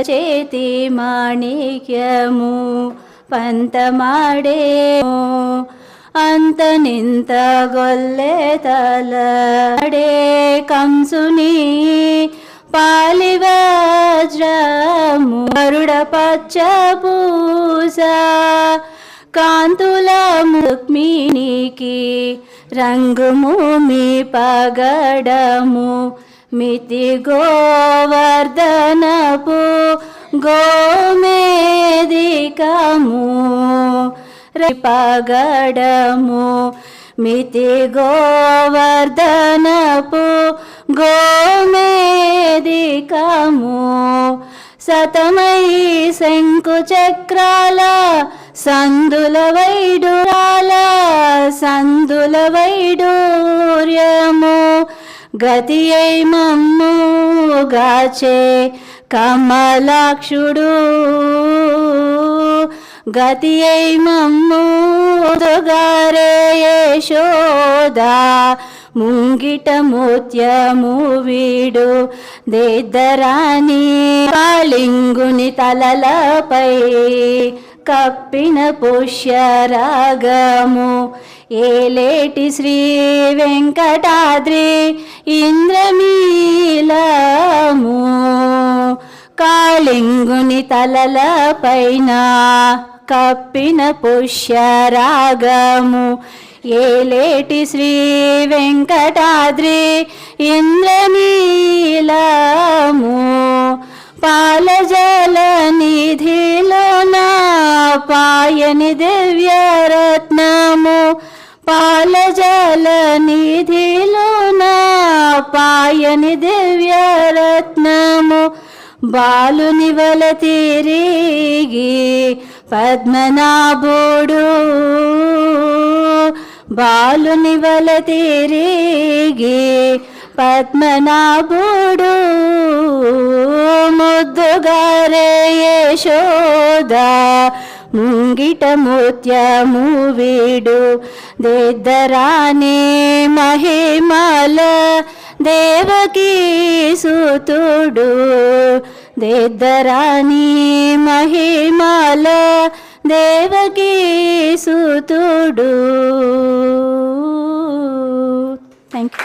చేతి మాణిక్యము పంతమాడేము. అంత నింత గొల్లె తలడే కంసుని పాలివజ్రము. వరుడ పచ్చ పూస కాంతుల ముక్మినికి రంగుము మీ పగడము. మితి గోవర్ధనపు గోమేదికము రిపగడము. మితి గోవర్ధనపు గోమేదికము సతమై శంకు చక్రాల సందుల వైడురాల సందుల వైడూర్యము. గతి అయి కమలాక్షుడు. గతి అయి యశోదా. ముంగిట మోత్యము వీడు దేద్దరాని కాళింగుని తలలపై కప్పిన పుష్యరాగము ఏలేటి శ్రీ వెంకటాద్రి ఇంద్రమీలము కాళింగుని తలల పైన కప్పిన పుష్యరాగము. ఏలేటి శ్రీ వెంకటాద్రి ఇంద్రనీలము. పాలజల నా పాయని దివ్యరత్నము. పాలజల నిధిలోన పాయని దివ్యరత్నము బాలుని వల తిరిగి పద్మనాభుడు. బాలుని వల తిరిగి పద్మనాభుడు. ముద్దుగారే యశోదా ముంగిట ముత్యము వీడు. దేద్దరాని మహిమల దేవకీ సుతుడు. దేద్దరాని మహిమల దేవకీ సుతుడు. థ్యాంక్ యూ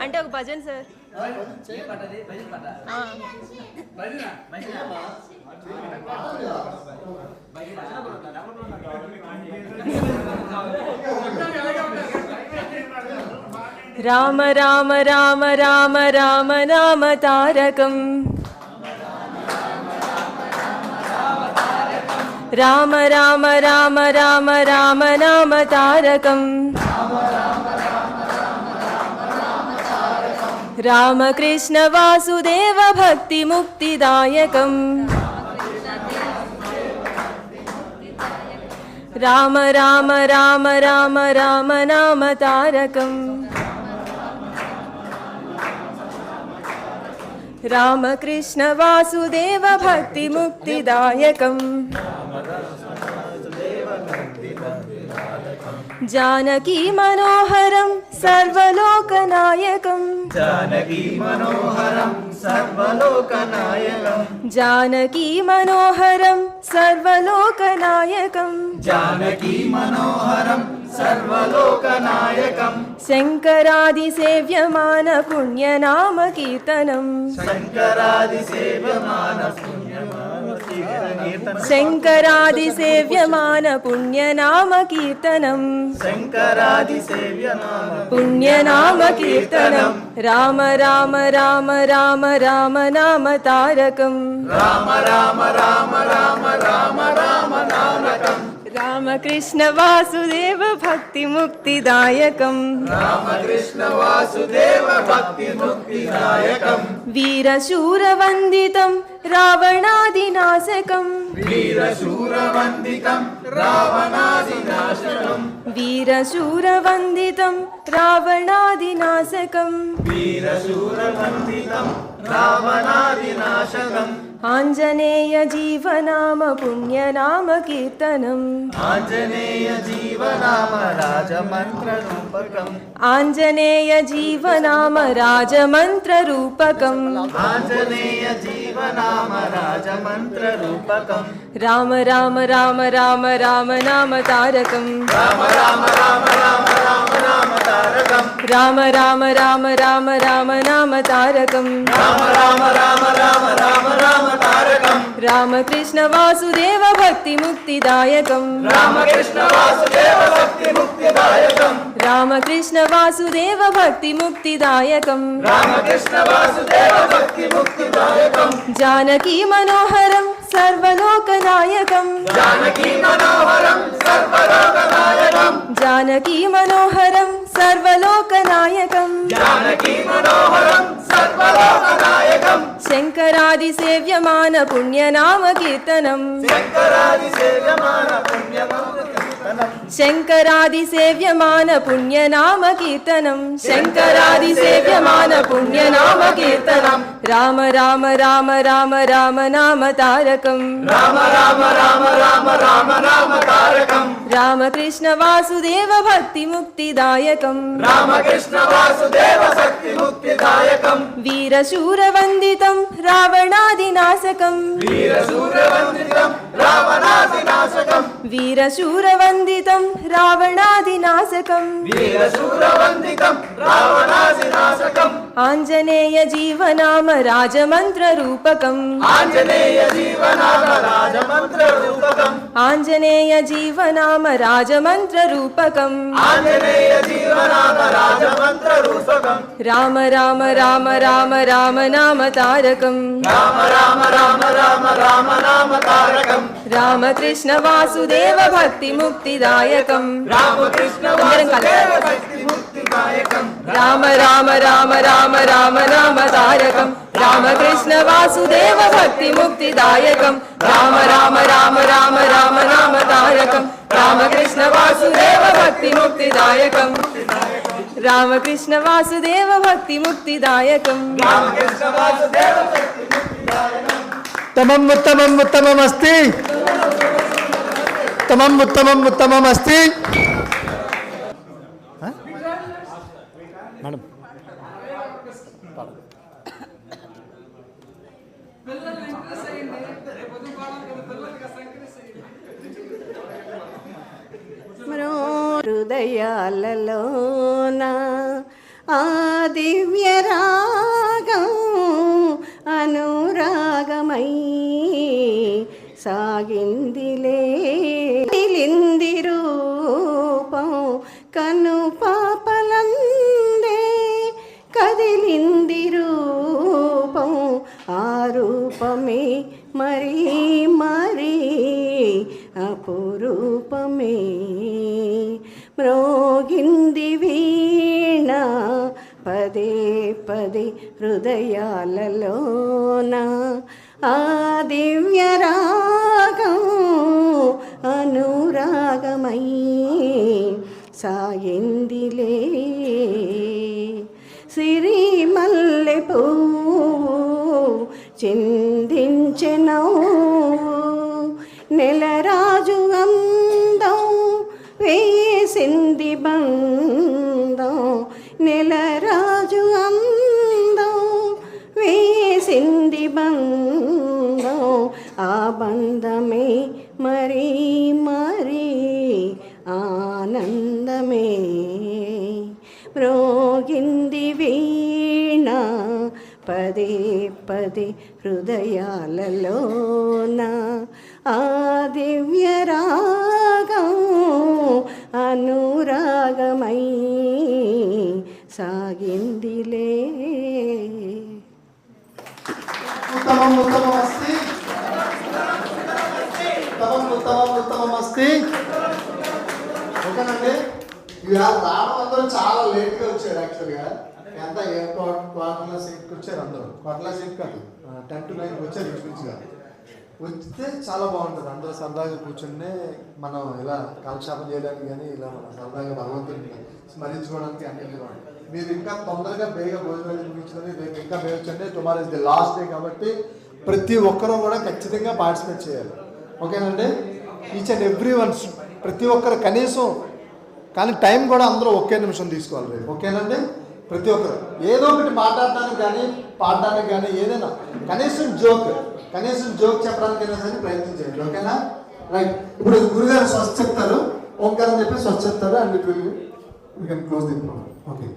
అంటే ఒక భజన్ సార్ ఆ. రామ రామ రామ రామ రామ నామ తారకం. రామ రామ రామ రామ రామ నామ తారకం. రామకృష్ణ వాసుదేవ భక్తి ముక్తిదాయకం రామ రామ రామ రామ రామ जानकी मनोहरं सर्वलोकनायकं जानकी मनोहरं सर्वलोकनायकं जानकी मनोहरं सर्वलोकनायकं जानकी मनोहरं सर्वलोकनायकं शङ्करादिसेव्यमान पुण्यनामकीर्तनं शङ्करादिसेव्यमान శంకరాదిసేవ్యమాన పుణ్యనామ కీర్తనం పుణ్యనామ కీర్తనం రామ రామ రామ రామ రామ నామ తారకం రామ రామ రామ రామ రామ రామ నామకం రామకృష్ణ వాసుదేవ భక్తి ముక్తిదాయకం రామకృష్ణ వాసుదేవ భక్తి ముక్తిదాయకం వీరశూర వందితం రావణాదినాశకం. వీరశూరవందితం రావణాదినాశకం. వీరశూరవందితం రావణాదినాశకం. వీరశూరవందితం రావణాదినాశకం. आञ्जनेयजीवनाम पुण्यनामकीर्तनम् आञ्जनेयजीवनाम राजमन्त्ररूपकम् आञ्जनेयजीवनाम राजमन्त्ररूपकम् आञ्जनेयजीवनाम राजमन्त्ररूपकम् राम राम राम राम राम नाम तारकम् राम राम राम राम राम नाम నామ తారకం రామ రామ రామ రామ రామ రామ తారకం రామ రామ రామ రామ రామ నామ తారకం రామ రామ రామ రామ రామ రామ తారకం రామకృష్ణ వాసుదేవ భక్తి ముక్తిదాయకం రామకృష్ణ సర్వలోకనాయకం. జానకీ మనోహరం సర్వలోకనాయకం. జానకీ మనోహరం సర్వలోకనాయకం. జానకీ మనోహరం సర్వలోకనాయకం. శంకరాది సేవ్యమాన పుణ్యనామ కీర్తనం శంకరాది సేవ్యమాన పుణ్యనామ కీర్తనం శంకరాది సేవ్యమాన పుణ్యనామ కీర్తనం రామ రామ రామ రామ రామ నామ తారకం రామ రామ రామ రామ రామ రామ తారకం రామకృష్ణ వాసుదేవ భక్తి ముక్తిదాయకం రామకృష్ణ వాసుదేవ శక్తి ముక్తిదాయకం వీరశూర వందితం రావణాదినాశకం వీరశూరవందితం రావణాదినాశకం వీరశూర వందితం రావణాదినాశకం వీరశూరవందితం రావణాదినాశకం ఆంజనేయ జీవనామ రాజమంత్ర రూపకం ఆంజనేయ జీవనామ రాజమంత్ర రూపకం ఆంజనేయ జీవనామ రాజమంత్ర రూపకం ఆంజనేయ జీవనామ రాజమంత్ర రూపకం రామ రామ రామ రామ రామ నామ తారకం రామ రామ రామ రామ రామ నామ తారకం రామకృష్ణ వాసుదేవ భక్తి ముక్తిదాయకం రామకృష్ణ అందరం కలిసి. వాసుదేవ భక్తి ముక్తిదాయకం రామ రామ రామ రామ రామ నామ తారకం రామకృష్ణ వాసుదేవ భక్తి ముక్తిదాయకం రామ రామ రామ రామ రామ నామ తారకం రామకృష్ణ వాసుదేవ భక్తి ముక్తిదాయకం రామకృష్ణ వాసుదేవ భక్తి ముక్తిదాయకం రామకృష్ణ వాసుదేవ భక్తి ముక్తిదాయకం తమముత్తమముత్తమమస్తి తమముత్తమముత్తమమస్తి మేడం. హృదయాలలోన ఆ దివ్యరాగం అనురాగమై సాగిందిలే. నిలింది రూపం కను పాపలందే. కదిలింది రూపం ఆ రూపమే మరీ మరీ అపురూపమే. మ్రోగింది వీణ పదే పదే హృదయాలలోన ఆ దివ్య రాగం అనురాగమై సాయిందిలే సిరి మల్లె పువ్వు చిన్న మరీ మరీ ఆనందమే. మ్రోగింది వీణ పదే పదే హృదయాలలోన. ఆ దివ్య రాగం అనురాగమై సాగిందిలే. ఉత్తమం ఉత్తమం నమస్తే. ఓకేనండి. ఇవాళ రావడం అందరూ చాలా లేట్గా వచ్చారు యాక్చువల్గా. ఎంత ఏ క్వార్టర్ల సీట్కి వచ్చారు అందరూ. క్వార్టర్ల సీట్ కాదు. టెన్ టు నైన్కి వచ్చారు ఇంచుమించుగా వచ్చితే చాలా బాగుంటుంది. అందరూ సరదాగా కూర్చుంటే మనం ఇలా కాలక్షేపం చేయడానికి కానీ ఇలా మనం సరదాగా భగవంతుడిని స్మరించుకోవడానికి అన్ని బాగుంటుంది మీరు ఇంకా తొందరగా బేగా భోజనాలు చూపించుకొని రేపు ఇంకా వేయొచ్చండి tomorrow is the last day కాబట్టి ప్రతి ఒక్కరూ కూడా ఖచ్చితంగా పార్టిసిపేట్ చేయాలి. ఓకేనండి? ఈచ్ అండ్ ఎవ్రీ వన్ ప్రతి ఒక్కరు కనీసం కానీ టైం కూడా అందరూ ఒకే నిమిషం తీసుకోవాలి రేపు. ఓకేనండి? ప్రతి ఒక్కరు. ఏదో ఒకటి మాట్లాడటానికి కానీ పాడటానికి కానీ ఏదైనా కనీసం జోక్ కనీసం జోక్ చెప్పడానికైనా సరే ప్రయత్నం చేయండి. ఓకేనా? రైట్ ఇప్పుడు గురుగారు స్వచ్ఛ చెప్తారు ఓంకారం చెప్పి స్వచ్ఛ చెప్తారు and it will you can close the okay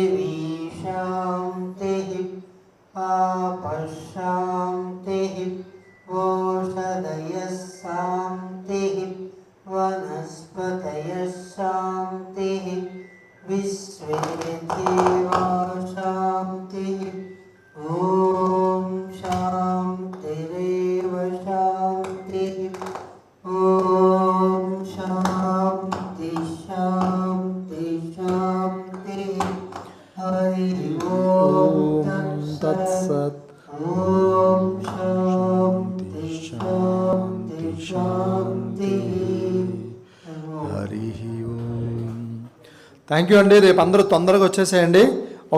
पृथिवी शान्तिः आपशान्तिः ओषधयः शान्तिः वनस्पतयः शान्तिः विश्वे देवा शान्तिः ॐ शान्तिरेव शान्तिः ॐ థ్యాంక్ యూ అండి. రేపు అందరూ తొందరగా వచ్చేసేయండి.